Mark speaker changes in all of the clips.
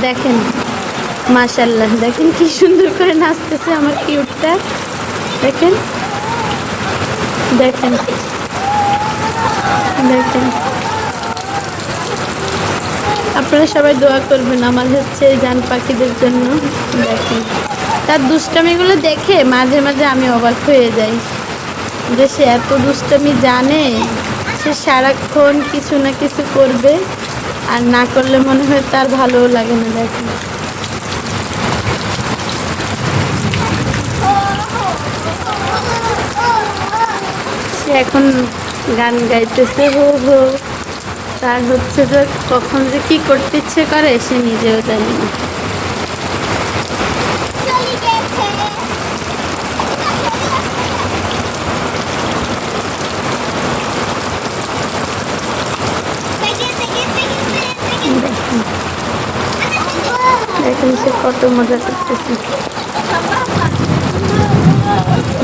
Speaker 1: দেখেন মাশাল্লাহ দেখেন কি সুন্দর করে নাচতেছে আমার কিউটটা দেখেন দেখেন দেখেন। আপনারা সবাই দোয়া করবেন আমার হচ্ছে জান পাখিদের জন্য। দেখেন, তার দুষ্টামিগুলো দেখে মাঝে মাঝে আমি অবাক হয়ে যাই যে সে এত দুষ্টামি জানে, সে সারাক্ষণ কিছু না কিছু করবে। আর না করলে মনে হয় তার ভালো লাগে না দেখেন সে এখন গান গাইতেছে, হো হো। তার হচ্ছে যে কখন যে কি করতে ইচ্ছে করে, সে নিজেও জানি না।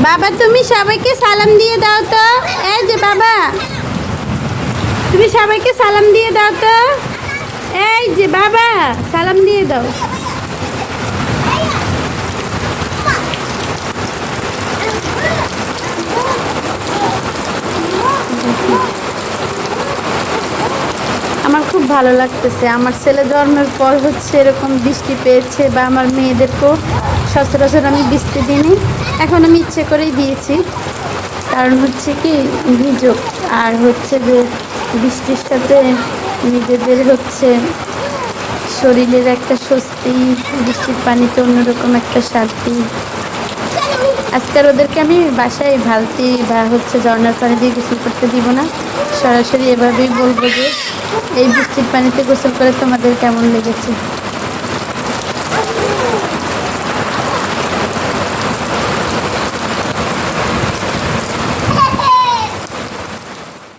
Speaker 1: বাবা, তুমি সবাইকে সালাম দিয়ে দাও তো। এই যে বাবা, তুমি সবাইকে সালাম দিয়ে দাও তো। এই যে বাবা, সালাম দিয়ে দাও। আমার খুব ভালো লাগতেছে। আমার ছেলে জন্মের পর হচ্ছে এরকম বৃষ্টি পেয়েছে বা আমার মেয়েদেরকেও সচরাচর আমি বৃষ্টি দিইনি। এখন আমি ইচ্ছে করেই দিয়েছি। কারণ হচ্ছে কি ভিজুক আর হচ্ছে যে বৃষ্টির সাথে নিজেদের হচ্ছে শরীরের একটা স্বস্তি, বৃষ্টির পানিতে অন্যরকম একটা শান্তি। আজকাল ওদেরকে আমি বাসায় ভালতি বা হচ্ছে ঝর্নার পানি দিয়ে গোসল করতে দিব না। সরাসরি এভাবেই বলব যে এই বৃষ্টির পানিতে গোসল করে তোমাদের কেমন লেগেছে?